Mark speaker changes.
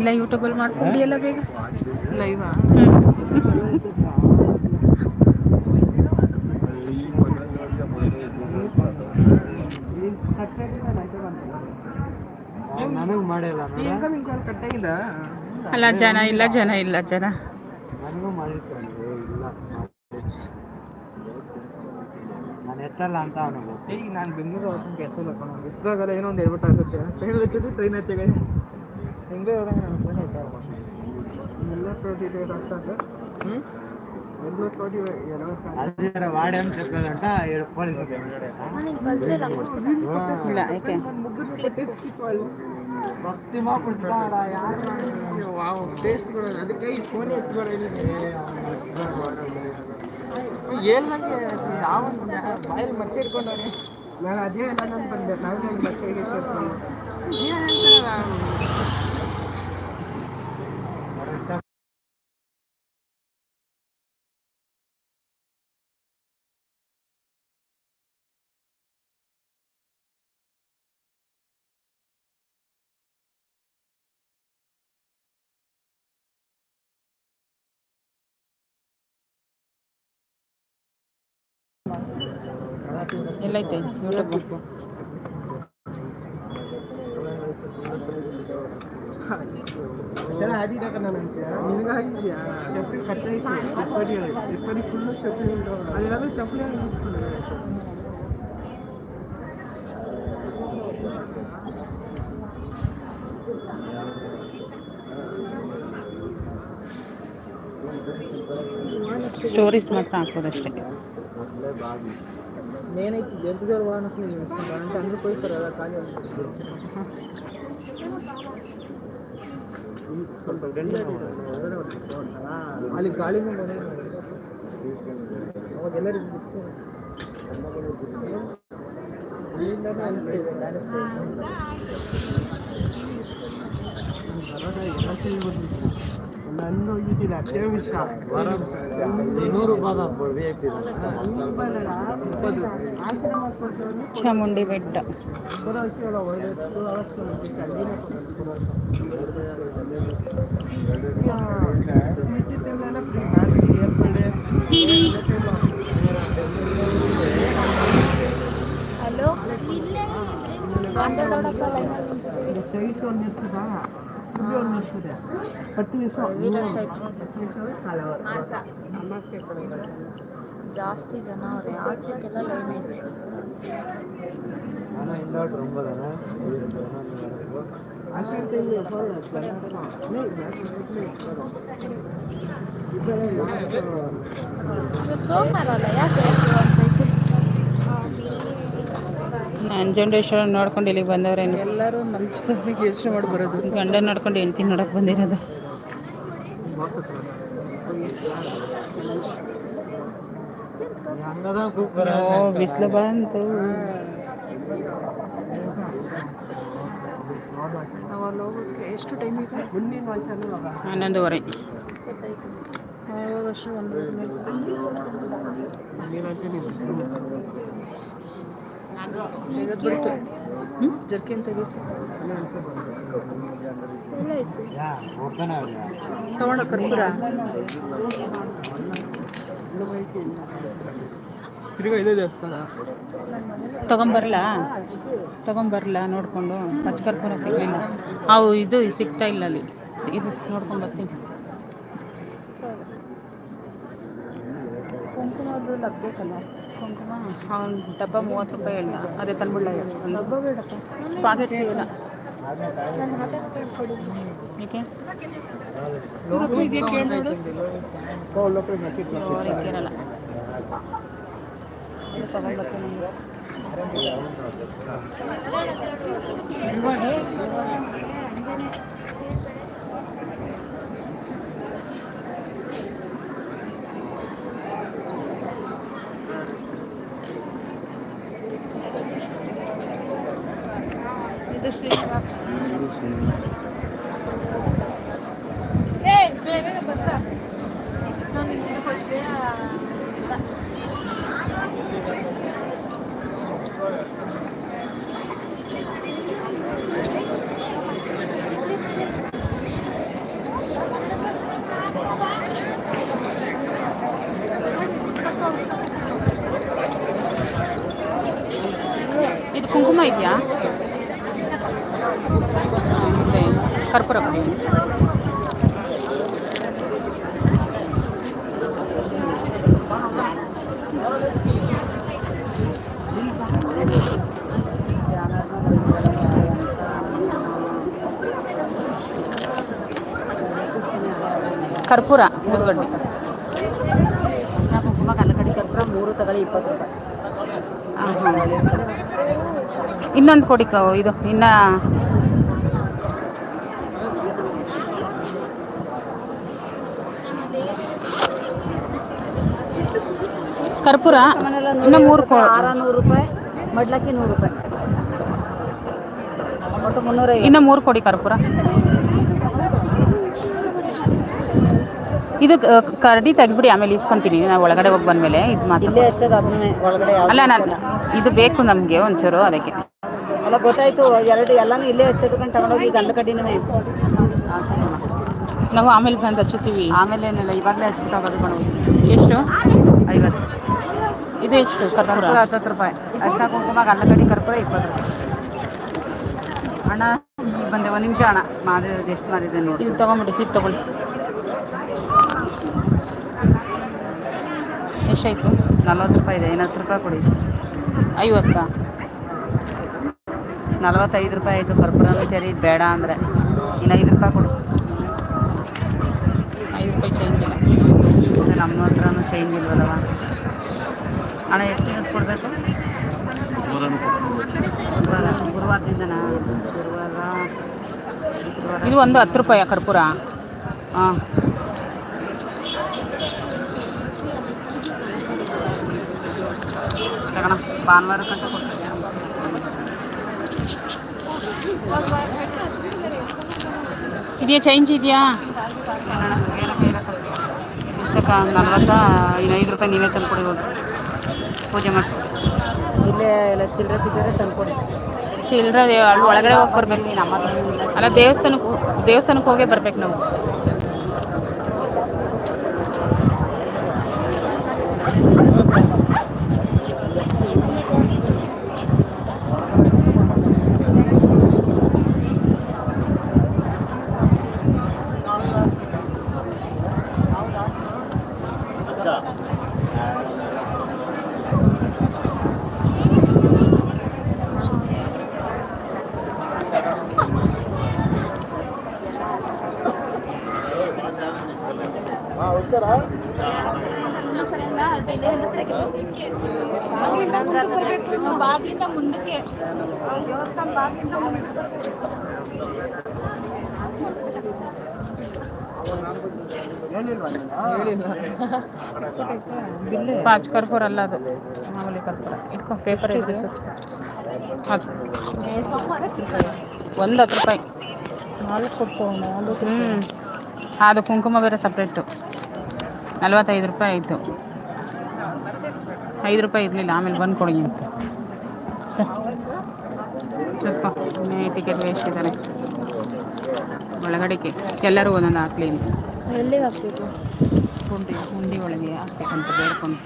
Speaker 1: ಇಲ್ಲ ಯೂಟ್ಯೂಬಲ್ಲಿ ಮಾಡ್ಕೊಂಡು ಎಲ್ಲ ಬೇಗ.
Speaker 2: ಲೈವ್
Speaker 1: ಅಲ್ಲ ಜನ ಇಲ್ಲ ಜನ ಇಲ್ಲ ಜನ.
Speaker 3: ನಾನು ಎತ್ತಲ್ಲ ಅಂತ ಅನ್ಬೋದು
Speaker 2: ಈಗ ನಾನು ಬೆಂಗಳೂರು ಅವ್ರ ಎತ್ತಲ್ಲ ಕಣ. ಎತ್ತಾಗಲ್ಲ ಏನೋ ಒಂದು ಹೇಳ್ಬಿಟ್ಟು ಆಗುತ್ತೆ ಟ್ರೈನ್ ಹಚ್ಚಿಗೆ ಟ್ರೈನ್ ಹತ್ತಿಗೆ ಹಿಂಗೆ ಹೋದಾಗ ನಾನು ಟ್ರೈನ್ ಹತ್ತಾರ ಎಲ್ಲ ಕೋಟಿ ಆಗ್ತಾ ಹ್ಞೂ ಎಲ್ಲ ಕೋಟಿ
Speaker 3: ಅದೇ ವಾಡೆ ಅಂತ చెప్పేదంట ఏడు పోలీసులు
Speaker 1: ಇಲ್ಲ ಯಾಕೆ
Speaker 3: ಭಕ್ತಿ ಮಾಡ್ಬಿಡ್ತಾಡ
Speaker 2: ವಾವ್ ಟೇಸ್ಟ್ ಕೂಡ ಅದಕ್ಕೆ ಈ ಫೋನ್ ಎತ್ಬೇಡ ಏನಂಗೆ ಯಾವ ಬಾಯಲ್ಲಿ ಮತ್ತೆ ಇಟ್ಕೊಂಡವನೆ ನಾನು ಅದೇ ಎಲ್ಲ ನಾನು ಬಂದೆ ನಾನು ಅಲ್ಲಿ ಮತ್ತೆ ಹೇಗೆ ಸೇರ್ಕೊಂಡು ಏನು ಚಪ್ಪಲಿ ಅದೆಲ್ಲ ಚಪ್ಪಲಿ
Speaker 1: ಸ್ಟೋರೀಸ್ ಮಾತ್ರ ಹಾಕೋದಷ್ಟೇ
Speaker 2: నేనైతే జంతుజోరు వాహనకు నేను వేసుకుంటాను అంటే అందరూ పోయిస్తారు కదా ఖాళీ వాళ్ళు గాలి ఒక జల్లరి అనిపిస్తుంది ನನ್ನ ಹೋಗಿದ್ದಿಲ್ಲ ಅಷ್ಟೇ ವಿಷಯ
Speaker 3: ನೂರು ರೂಪಾಯಿ ವಿ ಐ ಪಿ
Speaker 1: ಚಾಮುಂಡಿ ಬೆಟ್ಟ
Speaker 4: ಹಲೋ ಮಾತಾಡೋದಪ್ಪ ಲೈನ್ ನಿಂತಿದ್ದೀವಿ ಮಾಸ ಜಾಸ್ತಿ ಜನ ಅವ್ರೆ ಆಚೆಗೆಲ್ಲ ಲೈನ್ ಐತೆ
Speaker 3: ನಾನು ಇಂದೋಟ್ ರೊಂಬದಾನೆ
Speaker 4: ಇವತ್ತು ಸೋಮವಾರ ಅಲ್ಲ ಯಾಕೆ
Speaker 1: ನಂಜುಂಡೇಶ್ವರ ನೋಡ್ಕೊಂಡು ಇಲ್ಲಿಗೆ ಬಂದವ್ರೆ
Speaker 2: ಎಲ್ಲರೂ ನಮ್ಮ ಚಿಕ್ಕನಿಗೆ ಯೋಚನೆ ಮಾಡಿ ಬರೋದು.
Speaker 1: ಗಂಡ ನೋಡ್ಕೊಂಡು ಹೆಂಡತಿ ನೋಡಕ್ ಬಂದಿರೋದು. ಬಿಸಿಲು ಬಂತು.
Speaker 2: ಎಷ್ಟು ಟೈಮ್
Speaker 1: ಹನ್ನೊಂದುವರೆ.
Speaker 2: ಅಷ್ಟು ಜರ್ಕಿನ್
Speaker 3: ಅವ್ರಿ
Speaker 2: ತಗೊಂಡ ಕರ್ಪೂರ
Speaker 1: ತಗೊಂಬರ್ಲಾ? ತಗೊಂಬರ್ಲಾ ನೋಡ್ಕೊಂಡು. ಪಚ್ಚಕರ್ಪೂರ ಸಿಗಲಿಲ್ಲ. ಅವು ಇದು ಸಿಗ್ತಾ ಇಲ್ಲ ಅಲ್ಲಿ. ಇದು ನೋಡ್ಕೊಂಡು ಬರ್ತೀನಿ.
Speaker 4: ಕುಂಕುಮ
Speaker 1: ಕುಂಕುಮ ಡಬ್ಬ ಮೂವತ್ತು ರೂಪಾಯಿ ಹೇಳಿದ. ಅದೇ ತಂದ್ಬಿಡ್ಲ
Speaker 4: ಡಬ್ಬ ಬೇಡಪ್ಪ
Speaker 1: ಪಾಕೆಟ್ ಸಿಗಲ್ಲ ಏಕೆ ಇರಲ್ಲ ತಗೊಂಡ್ಬರ್ತೀನಿ ಇದು
Speaker 4: ಕುಂಕುಮ ಇದೆಯಾ
Speaker 1: ಕರ್ಪೂರ ಕೊಡಿ ಕರ್ಪೂರ ಮೂರು ಗಡ್ಡೆ
Speaker 4: ಕುಂಕುಮ ಕಲ್ಲಕಡಿ ಕರ್ಪೂರ ಮೂರು ತಗೊಳ್ಳಿ ಇಪ್ಪತ್ತು ರೂಪಾಯಿ
Speaker 1: ಇನ್ನೊಂದು ಕೊಡಿ ಇದು ಇನ್ನ ಕರ್ಪೂರ ಇನ್ನು ಮೂರು ಕೊ
Speaker 4: ಹಾರ ನೂರು ರೂಪಾಯಿ ಮಡ್ಲಕ್ಕಿ ನೂರು ರೂಪಾಯಿ. ಒಟ್ಟು ಮುನ್ನೂರ
Speaker 1: ಇನ್ನು ಮೂರು ಕೊಡಿ ಕರ್ಪೂರ. ಇದು ಕರಡಿ ತೆಗ್ಬಿಡಿ ಆಮೇಲೆ ಇಸ್ಕೊಂತೀನಿ ನಾವು ಒಳಗಡೆ ಹೋಗಿ ಬಂದಮೇಲೆ ಇದು ಮಾತ್ರ.
Speaker 4: ಇಲ್ಲೇ ಹಚ್ಚೋದು ಅದನ್ನೇ ಒಳಗಡೆ ಯಾವ್ದು
Speaker 1: ಅಲ್ಲ ನಾನು ಇದು ಬೇಕು ನಮಗೆ ಒಂಚೂರು ಅದಕ್ಕೆ.
Speaker 4: ಅಲ್ಲ ಗೊತ್ತಾಯ್ತು ಎರಡು ಎಲ್ಲಾನು ಇಲ್ಲೇ ಹಚ್ಚೋದು ಕಂಡು ತಗೊಂಡೋಗಿ ಗಂಧ ಕಡ್ಡಿನೂ
Speaker 1: ನಾವು ಆಮೇಲೆ ಬಂದು ಹಚ್ಚುತ್ತೀವಿ.
Speaker 4: ಆಮೇಲೆ ಏನಿಲ್ಲ ಇವಾಗಲೇ ಹಚ್ಬಿಟ್ಟು ಹೋಗೋದು ಮಾಡೋದು
Speaker 1: ಎಷ್ಟು?
Speaker 4: ಐವತ್ತು.
Speaker 1: ಇದು ಎಷ್ಟು? ಕರ್ಪೂರ?
Speaker 4: ಕರ್ಪೂರ ಹತ್ತತ್ತು ರೂಪಾಯಿ. ಅರ್ಶಿನ ಕುಂಕುಮ ಅಲ್ಲ ಕಡೆ ಕರ್ಪೂರ ಇಪ್ಪತ್ತು ರೂಪಾಯಿ. ಅಣ್ಣ ಈಗ ಬಂದೆ ಒಂದು ನಿಮಿಷ ಅಣ್ಣ. ಮಾಡಿರೋದು ಎಷ್ಟು ಮಾಡಿದೆ ನೋಡಿ.
Speaker 1: ಇದು ತೊಗೊಂಬಿಡಿ ಇದು ತೊಗೊಳ್ಳಿ. ಎಷ್ಟಾಯ್ತು?
Speaker 4: ನಲ್ವತ್ತು ರೂಪಾಯಿ ಇದೆ. ಇನ್ನು ಹತ್ತು ರೂಪಾಯಿ ಕೊಡಿ.
Speaker 1: ಐವತ್ತಾ?
Speaker 4: ನಲ್ವತ್ತೈದು ರೂಪಾಯಿ ಆಯಿತು ಕರ್ಪೂರನೂ ಸರಿ ಬೇಡ ಅಂದರೆ. ಇನ್ನು ಐದು ರೂಪಾಯಿ ಕೊಡು
Speaker 1: ಐದು ರೂಪಾಯಿ ಚೇಂಜ್ ಇಲ್ಲ
Speaker 4: ಮತ್ತೆ ನಮ್ಮ ಹತ್ರನೂ ಚೇಂಜ್ ಇಲ್ವಲ್ಲವ? ಹಣ ಎಷ್ಟು ದಿವಸ ಕೊಡಬೇಕು? ಗುರುವಾರ ಗುರುವಾರದಿಂದನಾ? ಗುರುವಾರ ಶುಕ್ರವಾರ.
Speaker 1: ಇದು ಒಂದು ಹತ್ತು ರೂಪಾಯಿ ಕರ್ಪೂರ.
Speaker 4: ಹಾಂ. ತಗೋಣ ಭಾನುವಾರ ಕಂಟ ಕೊಡ್ತೀನಿ.
Speaker 1: ಇದೆಯಾ ಚೇಂಜ್ ಇದೆಯಾ?
Speaker 4: ನಲ್ವತ್ತ ಐದು ರೂಪಾಯಿ ನೀವೇ ತಂದ್ಕೊಡಿ ಹೋಗಿ. ಪೂಜೆ ಮಾಡಿ. ಇಲ್ಲೇ ಎಲ್ಲ ಚಿಲ್ಲರೆ ಬಿದ್ದರೆ ತಂದ್ಕೊಡಿ.
Speaker 1: ಚಿಲ್ಲರೆ ಅಲ್ಲಿ ಒಳಗಡೆ ಹೋಗಿ ಬರ್ಬೇಕು.
Speaker 4: ನೀ ನಮ್ಮ ಹತ್ರ
Speaker 1: ಅಲ್ಲ ದೇವಸ್ಥಾನಕ್ಕೆ ದೇವಸ್ಥಾನಕ್ಕೆ ಹೋಗೇ ಬರ್ಬೇಕು ನಾವು. ಪಾಚ್ ಕರ್ಪೂರ ಅಲ್ಲ ಅದು. ಮಾಮೂಲಿ ಕರ್ಪೂರ. ಇಟ್ಕೊ ಪೇಪರ್ ಇದೆ ಒಂದು ಹತ್ತು ರೂಪಾಯಿ. ನಾಲ್ಕು ಹ್ಞೂ ಅದು ಕುಂಕುಮ ಬೇರೆ ಸಪ್ರೇಟು ನಲ್ವತ್ತೈದು ರೂಪಾಯಿ ಆಯಿತು. ಐದು ರೂಪಾಯಿ ಇರಲಿಲ್ಲ ಆಮೇಲೆ ಬಂದು ಕೊಡಿ ಅಂತ. ಸ್ವಲ್ಪ ಟಿಕೆಟ್ ವೇಸ್ಟ್ ಇದ್ದಾರೆ ಒಳಗಡೆಗೆ ಎಲ್ಲರೂ ಒಂದೊಂದು ಹಾಕ್ಲಿ ಅಂತ.
Speaker 4: ಎಲ್ಲಿಗೆ ಹಾಕ್ಬೇಕು?
Speaker 1: ಹುಂಡಿ ಹುಂಡಿ ಒಳಗೆ ಹಾಕ್ಬೇಕಂತ ಬೇಡ್ಕೊಂಡು.